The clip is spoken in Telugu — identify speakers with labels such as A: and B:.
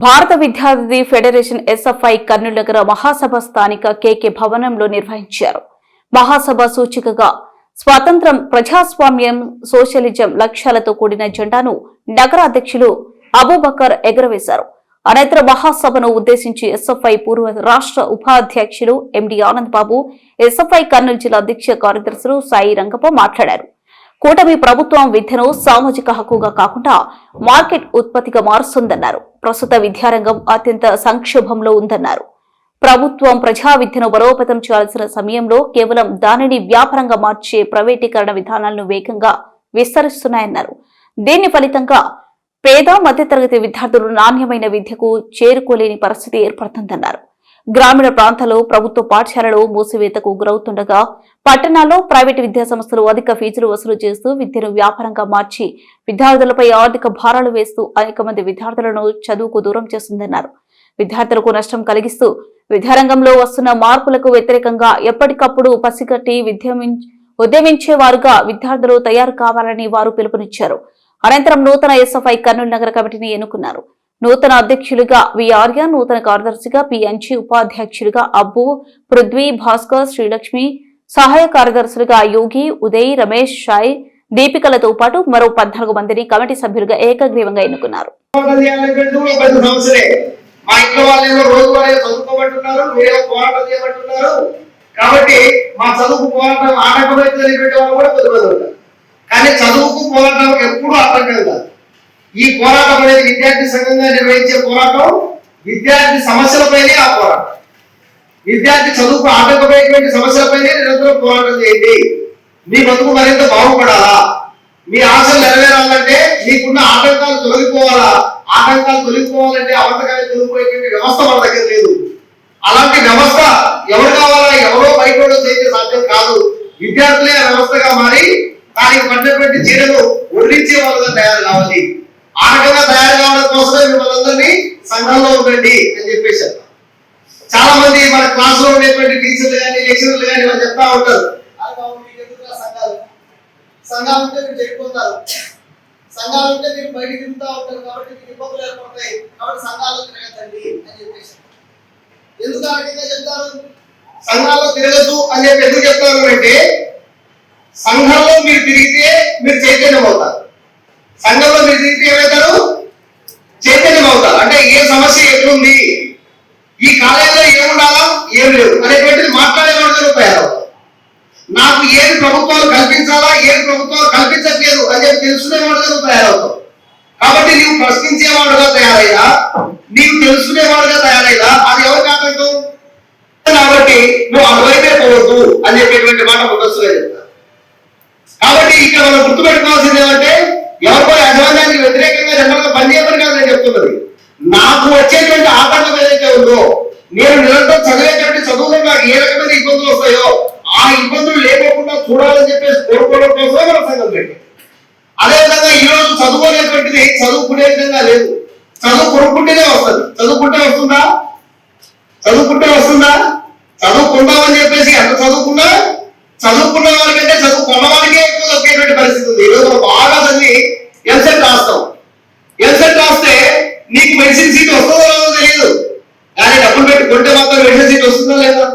A: భారత విద్యార్థి ఫెడరేషన్ ఎస్ఎఫ్ఐ కర్నూలు నగర మహాసభ స్థానిక కేకే భవనంలో నిర్వహించారు. మహాసభ సూచికగా స్వాతంత్రం ప్రజాస్వామ్యం సోషలిజం లక్ష్యాలతో కూడిన జెండాను నగర అధ్యక్షులు అబూబకర్ ఎగురవేశారు. అనంతరం మహాసభను ఉద్దేశించి ఎస్ఎఫ్ఐ పూర్వ రాష్ట్ర ఉపాధ్యక్షులు ఎండి ఆనంద్ బాబు ఎస్ఎఫ్ఐ కర్నూలు జిల్లా అధ్యక్ష కార్యదర్శులు సాయి రంగప్ప మాట్లాడారు. కూటమి ప్రభుత్వం విద్యను సామాజిక హక్కుగా కాకుండా మార్కెట్ ఉత్పత్తిగా మారుస్తుందన్నారు. ప్రస్తుత విద్యారంగం అత్యంత సంక్షోభంలో ఉందన్నారు. ప్రభుత్వం ప్రజా విద్యను బలోపేతం చేయాల్సిన సమయంలో కేవలం దానిని వ్యాపారంగా మార్చే ప్రైవేటీకరణ విధానాలను వేగంగా విస్తరిస్తున్నాయన్నారు. దీని ఫలితంగా పేద మధ్యతరగతి విద్యార్థులు నాణ్యమైన విద్యకు చేరుకోలేని పరిస్థితి ఏర్పడుతుందన్నారు. గ్రామీణ ప్రాంతాల్లో ప్రభుత్వ పాఠశాలలు మూసివేతకు గురవుతుండగా పట్టణాల్లో ప్రైవేటు విద్యాసంస్థలు అధిక ఫీజులు వసూలు చేస్తూ విద్యను వ్యాపారంగా మార్చి విద్యార్థులపై ఆర్థిక భారాలు వేస్తూ అనేక మంది విద్యార్థులను చదువుకు దూరం చేస్తుందన్నారు. విద్యార్థులకు నష్టం కలిగిస్తూ విద్యారంగంలో వస్తున్న మార్పులకు వ్యతిరేకంగా ఎప్పటికప్పుడు పసిగట్టి ఉద్యమించే వారుగా విద్యార్థులు తయారు కావాలని వారు పిలుపునిచ్చారు. అనంతరం నూతన ఎస్ఎఫ్ఐ కర్నూలు నగర కమిటీని ఎన్నుకున్నారు. నూతన అధ్యక్షులుగా విఆర్య నూతన కార్యదర్శిగా పిఎన్జి ఉపాధ్యక్షులుగా అబ్బు పృథ్వీ భాస్కర్ శ్రీలక్ష్మి సహాయ కార్యదర్శులుగా యోగి ఉదయ్ రమేష్ షాయ్ దీపికలతో పాటు మరో పద్నాలుగు మందిని కమిటీ సభ్యులుగా ఏకగ్రీవంగా ఎన్నుకున్నారు.
B: కాబట్టి మా చదువుకు పోరాటం ఆటంకమైతే వాళ్ళు కూడా పెద్ద కానీ చదువుకు పోరాటం ఎప్పుడు ఆటంకం కాదు. ఈ పోరాటం అనేది విద్యార్థి సంఘంగా నిర్వహించే పోరాటం. విద్యార్థి సమస్యలపైనే ఆ పోరాటం. విద్యార్థి చదువుకు ఆటంకమైనటువంటి సమస్యలపైనే నిరంతరం పోరాటం చేయండి. మీ బతుకు మరింత బాగుపడాలా? మీ ఆశలు నెరవేరాలంటే మీకున్న ఆటంకాలు తొలగిపోవాలా? ఆటంకాలు తొలగిపోవాలంటే అవంతకాలు తొలగిపోయేటువంటి వ్యవస్థ మన దగ్గర లేదు. అలాంటి వ్యవస్థ ఎవరు కావాలా? ఎవరో బయట వాళ్ళు సాధ్యం కాదు. విద్యార్థులే ఆ వ్యవస్థగా మారి దానికి పడినటువంటి చీరలు ఒడిరించే వాళ్ళగా తయారు కావాలి. ఆ రకంగా తయారు కావడం కోసమే మిమ్మల్ని సంఘంలో ఉండండి అని చెప్పేశారు చాలా మంది మన క్లాస్లో ఉండేటువంటి టీచర్లు కానీ లెక్చరర్లు కానీ వాళ్ళు చెప్తా ఉంటారు. మీకు సంఘాలు? సంఘాలు ఉంటే మీరు చెడిపోతారు. సంఘాలు ఉంటే మీరు బయట తిరుగుతూ ఉంటారు కాబట్టి మీకు ఇబ్బందులు ఏర్పడతాయి. కాబట్టి సంఘాలు తిరగదండి అని చెప్పేసి ఎందుకు ఆ రకంగా చెప్తారు? సంఘాల్లో తిరగద్దు అని చెప్పి ఎందుకు చెప్తారు అంటే సంఘంలో మీరు తిరిగితే మీరు చైతన్యం అవుతారు సంఘంలో మీరు తిరిగితే ఏమవుతారు చైతన్యం అవుతారు అంటే ఏ సమస్య ఎట్లుంది ఈ కాలేజీలో ఏముండాలా ఏం లేవు అనేటువంటిది మాట్లాడేవాడు తయారవుతారు నాకు ఏది ప్రభుత్వాలు కల్పించాలా ఏది ప్రభుత్వాలు కల్పించట్లేదు అని చెప్పి తెలుసుకునేవాడుగా తయారవుతావు. కాబట్టి నీవు ప్రశ్నించేవాడుగా తయారయ్యా నీవు తెలుసుకునేవాడుగా తయారయ్యా అది ఎవరికి ఆటంకం కాబట్టి నువ్వు అటువైపే పోవద్దు అని చెప్పేటువంటి మాట ముందస్తుగా చెప్తారు కాబట్టి ఇక్కడ మనం గుర్తుపెట్టుకోవాల్సింది ఏమంటే ఎవరికో యజమాన్యానికి వ్యతిరేకంగా జనరల్గా పనిచేయమని కాదు నేను చెప్తున్నది. నాకు వచ్చేటువంటి ఆటంకం ఏదైతే ఉందో నేను నిరంతరం చదివే ఏ రకమైన ఇబ్బందులు వస్తాయో ఆ ఇబ్బందులు లేకోకుండా చూడాలని చెప్పేసి కోరుకోవడం కోసమే మన సంఘం పెట్టాం అదేవిధంగా ఈ రోజు చదువుకునేటువంటిది చదువుకునే విధంగా లేదు. చదువు కొనుక్కుంటేనే వస్తుంది. చదువుకుంటే వస్తుందా? చదువుకుంటే వస్తుందా? చదువుకుందామని చెప్పేసి ఎంత చదువుకున్నా చదువుకున్న వాళ్ళకంటే చదువుకున్న వాళ్ళకే ఎక్కువ దొరికేటువంటి పరిస్థితి ఉంది. ఈరోజు మనం బాగా చదివి ఎంసెట్ రాస్తాం. ఎంసెట్ రాస్తే నీకు మెడిసిన్ సీట్ వస్తుందో లేదో తెలియదు. కానీ డబ్బులు పెట్టి కొంటే మాత్రం మెడిసిన్ సీట్ వస్తుందో లేదా?